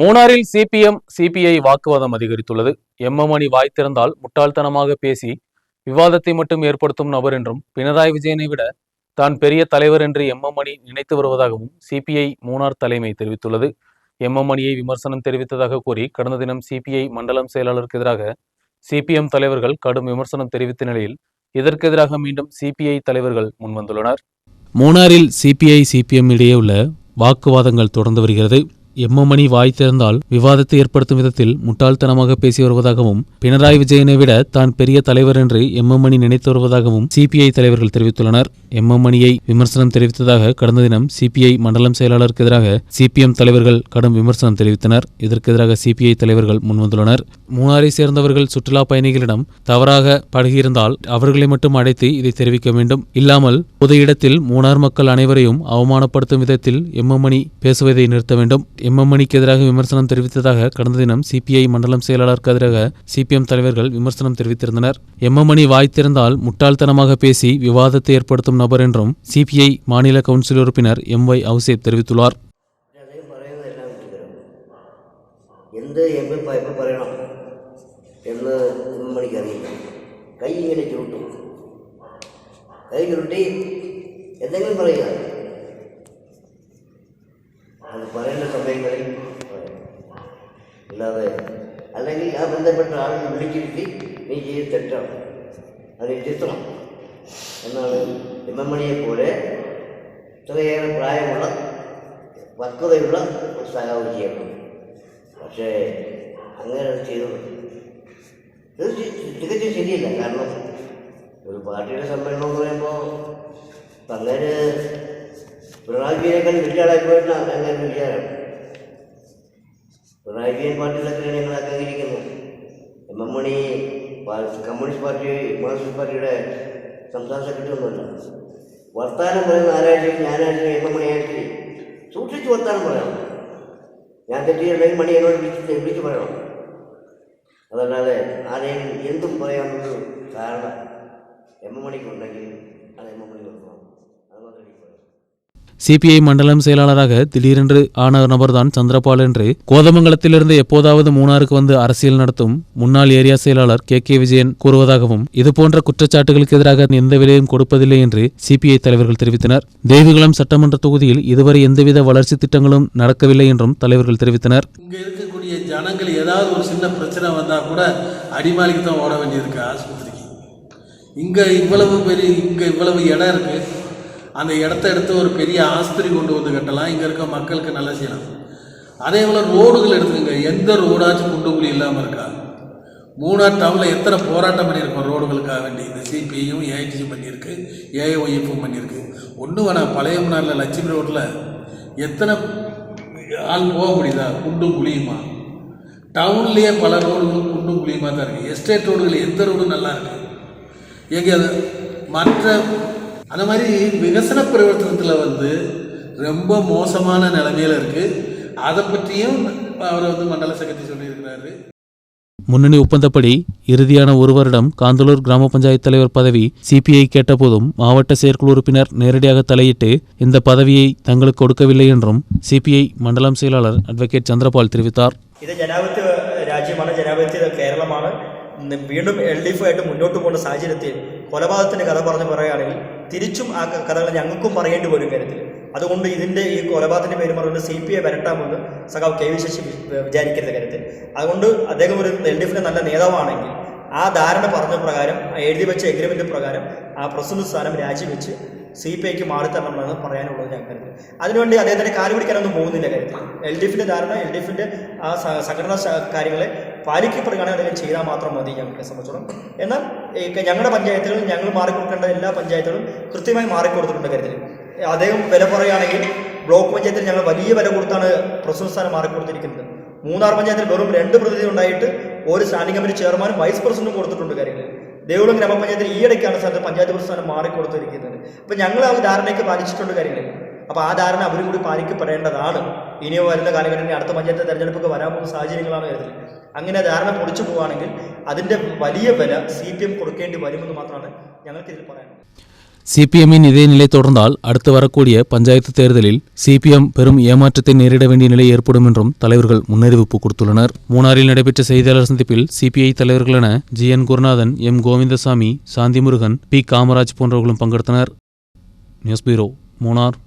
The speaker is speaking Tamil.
மூணாறில் சிபிஎம் சிபிஐ வாக்குவாதம் அதிகரித்துள்ளது. எம்எம் அணி வாய் திறந்தால் முட்டாள்தனமாக பேசி விவாதத்தை மட்டும் ஏற்படுத்தும் நபர் என்றும் பினராயி விஜயனை விட தான் பெரிய தலைவர் என்று எம்எம் அணி நினைத்து வருவதாகவும் சிபிஐ மூணார் தலைமை தெரிவித்துள்ளது. எம்எம் அணியை விமர்சனம் தெரிவித்ததாக கூறி கடந்த தினம் சிபிஐ மண்டலம் செயலாளருக்கு எதிராக சிபிஎம் தலைவர்கள் கடும் விமர்சனம் தெரிவித்த நிலையில் இதற்கு எதிராக மீண்டும் சிபிஐ தலைவர்கள் முன்வந்துள்ளனர். மூணாரில் சிபிஐ சிபிஎம் இடையே உள்ள வாக்குவாதங்கள் தொடர்ந்து வருகிறது. எம்எம் அணி வாய் திறந்தால் விவாதத்தை ஏற்படுத்தும் விதத்தில் முட்டாள்தனமாக பேசி வருவதாகவும் பினராயி விஜயனை விட தான் பெரிய தலைவர் என்று எம்எம் நினைத்து வருவதாகவும் சிபிஐ தலைவர்கள் தெரிவித்துள்ளனர். எம்எம் விமர்சனம் தெரிவித்ததாக கடந்த தினம் சிபிஐ மண்டலம் செயலாளருக்கு எதிராக சிபிஎம் தலைவர்கள் கடும் விமர்சனம் தெரிவித்தனர். இதற்கு எதிராக சிபிஐ தலைவர்கள் முன்வந்துள்ளனர். மூணாரை சேர்ந்தவர்கள் சுற்றுலா பயணிகளிடம் தவறாக பழகியிருந்தால் அவர்களை மட்டும் அழைத்து இதை தெரிவிக்க வேண்டும். இல்லாமல் பொது இடத்தில் மூணார் மக்கள் அனைவரையும் அவமானப்படுத்தும் விதத்தில் எம்எம் பேசுவதை நிறுத்த வேண்டும். எம்எம் அணிக்கு எதிராக விமர்சனம் தெரிவித்ததாக கடந்த தினம் சிபிஐ மண்டலம் செயலாளருக்கு எதிராக சிபிஎம் தலைவர்கள் விமர்சனம் தெரிவித்திருந்தனர் எம்எம் அணி வாய் திறந்தால் முட்டாள்தனமாக பேசி விவாதத்தை ஏற்படுத்தும் நபர் என்றும் சிபிஐ மாநில கவுன்சில் உறுப்பினர் எம் ஒய் ஔசேப் தெரிவித்துள்ளார் അദ്ദേഹം പറയുന്നതെല്ലാം വിട്ടുതരും എന്ത് എം എപ്പം എപ്പോൾ പറയണം എന്ന് മണിക്കറിയില്ല കൈ ഇങ്ങനെ ചുരുട്ടും കൈ ചുരുട്ടി എന്തെങ്കിലും പറയുക അത് പറയേണ്ട സമയങ്ങളിൽ അല്ലാതെ അല്ലെങ്കിൽ ആ ബന്ധപ്പെട്ട ആളിനെ വിളിച്ചിരുത്തി നീ ചെയ്ത് തെറ്റാണ്. അത് ചിത്രം എന്നാണ് എം പോലെ ഇത്രയേറെ പ്രായമുള്ള പക്വതയുള്ള ഒരു സഹാവ് ചെയ്യണം പക്ഷേ അങ്ങനെ അത് ചെയ്തത് ഇത് തി- തികച്ചും ശരിയല്ല. കാരണം ഒരു പാർട്ടിയുടെ സമ്മേളനം എന്ന് പറയുമ്പോൾ ഇപ്പം അങ്ങനെ പിണറായി വിജയനേക്കാൾ വലിയ ആളായി പോയിട്ടാണ് അങ്ങനെ വിചാരം പിണറായി വിജയൻ പാർട്ടിയിലൊക്കെ ഞങ്ങൾ അംഗീകരിക്കുന്നു എം എം മണി പാ- കമ്മ്യൂണിസ്റ്റ് പാർട്ടി മാർക്സിസ്റ്റ് പാർട്ടിയുടെ സംസ്ഥാന സെക്രട്ടറി ഒന്നുമല്ല വർത്താനം പറയുന്ന ആരാഴ്ചയും ഞാനാഴ്ചയും എം എം മണിയാഴ്ചയും സൂക്ഷിച്ച് വർത്താനം പറയണം ഞാൻ തെറ്റിയിട്ടുണ്ടെങ്കിൽ മണി എന്നോട് വിളിച്ച് വിളിച്ച് പറയണം അതല്ലാതെ ആരെയും എന്തും പറയാനുള്ളൊരു കാരണം എം എം മണിക്കുണ്ടെങ്കിൽ അത് എം എം മണി சிபிஐ மண்டலம் செயலாளராக திடீரென்று ஆன நபர்தான் சந்திரபால் என்று. கோதமங்கலத்திலிருந்து எப்போதாவது மூணாருக்கு வந்து அரசியல் நடத்தும் முன்னாள் ஏரியா செயலாளர் கே கே விஜயன் கூறுவதாகவும் இதுபோன்ற குற்றச்சாட்டுகளுக்கு எதிராக எந்த விலையும் கொடுப்பதில்லை என்று சிபிஐ தலைவர்கள் தெரிவித்தனர். தேவிகுளம் சட்டமன்ற தொகுதியில் இதுவரை எந்தவித வளர்ச்சி திட்டங்களும் நடக்கவில்லை என்றும் தலைவர்கள் தெரிவித்தனர். இருக்கக்கூடிய ஜனங்கள் ஏதாவது ஒரு சின்ன பிரச்சனை வந்தா கூட அடிமாலிக்கு தான் ஓட வேண்டியிருக்கு ஆஸ்பத்திரிக்கு. இங்க இவ்வளவு பெரிய இங்க இவ்வளவு இடம் இருக்கு. அந்த இடத்த எடுத்து ஒரு பெரிய ஆஸ்பத்திரி கொண்டு வந்து கட்டலாம். இங்கே இருக்க மக்களுக்கு நல்லா செய்யலாம். அதே போல் ரோடுகள் எடுத்துக்கங்க. எந்த ரோடாச்சும் குண்டு குழி இல்லாமல் இருக்கா? மூணார் டவுனில் எத்தனை போராட்டம் பண்ணியிருக்கோம் ரோடுகளுக்காக வேண்டி? இந்த சிபிஐயும் ஏஐடிசி பண்ணியிருக்கு. ஏஐஒய்எஃப்பும் பண்ணியிருக்கு. ஒன்றும் வேணாம். பழைய மூணாரில் லட்சுமி ரோட்டில் எத்தனை ஆள் போக முடியுதா? குண்டும் குழியுமா? டவுன்லேயே பல ரோடுகளும் குண்டும் குழியுமா தான் இருக்குது எஸ்டேட் ரோடுகள் எந்த ரோடும் நல்லா இருக்குது எங்கேயாவது மற்ற அந்த மாதிரி விகசன பிரவர்த்தனத்தில் வந்து ரொம்ப மோசமான நிலைமையில் இருக்குது அதை பற்றியும் அவர் வந்து மண்டல சக்கத்தி சொல்லியிருக்கிறாரு. முன்னணி ஒப்பந்தப்படி இறுதியான ஒரு வருடம் காந்தலூர் கிராம பஞ்சாயத்து தலைவர் பதவி சிபிஐ கேட்டபோதும் மாவட்ட செயற்குழு உறுப்பினர் நேரடியாக தலையிட்டு இந்த பதவியை தங்களுக்கு கொடுக்கவில்லை என்றும் சிபிஐ மண்டலம் செயலாளர் அட்வொகேட் சந்திரபால் தெரிவித்தார். ഇത് ജനാധിപത്യ രാജ്യമാണ് ജനാധിപത്യ കേരളമാണ് വീണ്ടും എൽ ഡി എഫ് ആയിട്ട് മുന്നോട്ട് കൊലപാതകത്തിന്റെ കഥ പറഞ്ഞ് പറയുകയാണെങ്കിൽ തിരിച്ചും ആ കഥകൾ ഞങ്ങൾക്കും പറയേണ്ടി വരും കാര്യത്തിൽ. അതുകൊണ്ട് ഇതിന്റെ ഈ കൊലപാതകത്തിന്റെ പേര് പറഞ്ഞുകൊണ്ട് സി പി ഐ വരട്ടാമെന്ന് സഖാവ് കെ വി ശശി വിചാരിക്കരുത് കാര്യത്തിൽ. അതുകൊണ്ട് അദ്ദേഹം ഒരു എൽ ഡി എഫിന്റെ നല്ല നേതാവാണെങ്കിൽ ആ ധാരണ പറഞ്ഞ പ്രകാരം എഴുതി വെച്ച എഗ്രിമെന്റ് പ്രകാരം ആ പ്രസിഡന്റ് സ്ഥാനം രാജിവെച്ച് സി പി ഐക്ക് മാറിത്തരണമെന്നാണ് പറയാനുള്ളത് ഞാൻ കരുതുന്നത്. അതിനുവേണ്ടി അദ്ദേഹത്തിന്റെ കാൽ പിടിക്കാനൊന്നും പോകുന്നില്ല കാര്യത്തിൽ എൽ ഡി എഫിന്റെ ധാരണ എൽ ഡി എഫിന്റെ ആ സംഘടനാ കാര്യങ്ങളെ പാലിക്കപ്പെടുകയാണെങ്കിൽ അദ്ദേഹം ചെയ്താൽ മാത്രം മതി ഞങ്ങളെ സംബന്ധിച്ചോളം. എന്നാൽ ഞങ്ങളുടെ പഞ്ചായത്തുകളിൽ ഞങ്ങൾ മാറിക്കൊടുക്കേണ്ട എല്ലാ പഞ്ചായത്തുകളും കൃത്യമായി മാറിക്കൊടുത്തിട്ടുണ്ട് കാര്യത്തിൽ അദ്ദേഹം വില പറയുകയാണെങ്കിൽ ബ്ലോക്ക് പഞ്ചായത്തിൽ ഞങ്ങൾ വലിയ വില കൊടുത്താണ് പ്രസിഡന്റ് സ്ഥാനം മാറിക്കൊടുത്തിരിക്കുന്നത്. മൂന്നാർ പഞ്ചായത്തിൽ വെറും രണ്ട് പ്രതിനിധി ഉണ്ടായിട്ട് ഒരു സ്റ്റാൻഡിംഗ് കമ്മിറ്റി ചെയർമാനും വൈസ് പ്രസിഡന്റും കൊടുത്തിട്ടുണ്ട് കാര്യങ്ങൾ ദേവുളം ഗ്രാമപഞ്ചായത്തിൽ ഈയിടയ്ക്കാണ് സ്ഥലത്ത് പഞ്ചായത്ത് പ്രസ്ഥാനം മാറിക്കൊടുത്തിരിക്കുന്നത്. അപ്പം ഞങ്ങൾ ആ ധാരണയൊക്കെ പാലിച്ചിട്ടുണ്ട് കാര്യങ്ങൾ അപ്പോൾ ആ ധാരണ അവരും കൂടി പാലിക്കപ്പെടേണ്ടതാണ്. ഇനിയോ വരുന്ന കാലഘട്ടത്തിൽ അടുത്ത പഞ്ചായത്ത് തെരഞ്ഞെടുപ്പൊക്കെ വരാൻ പോകുന്ന സാഹചര്യങ്ങളാണ് കരുതൽ അങ്ങനെ ധാരണ പൊളിച്ചു പോവുകയാണെങ്കിൽ അതിന്റെ വലിയ വില സി പി എം കൊടുക്കേണ്ടി വരുമെന്ന് മാത്രമാണ് ഞങ്ങൾക്ക് ഇതിൽ പറയാനുള്ളത്. சிபிஎம்மின் இதே நிலை தொடர்ந்தால் அடுத்து வரக்கூடிய பஞ்சாயத்து தேர்தலில் சிபிஎம் பெரும் ஏமாற்றத்தை நேரிட வேண்டிய நிலை ஏற்படும் என்றும் தலைவர்கள் முன்னறிவிப்பு கொடுத்துள்ளனர். மூணாரில் நடைபெற்ற செய்தியாளர் சந்திப்பில் சிபிஐ தலைவர்களான G N Gurunathan M Govindasamy Shanthimurugan P Kamaraj போன்றவர்களும் பங்கெடுத்தனர். நியூஸ் பீரோ மூணார்.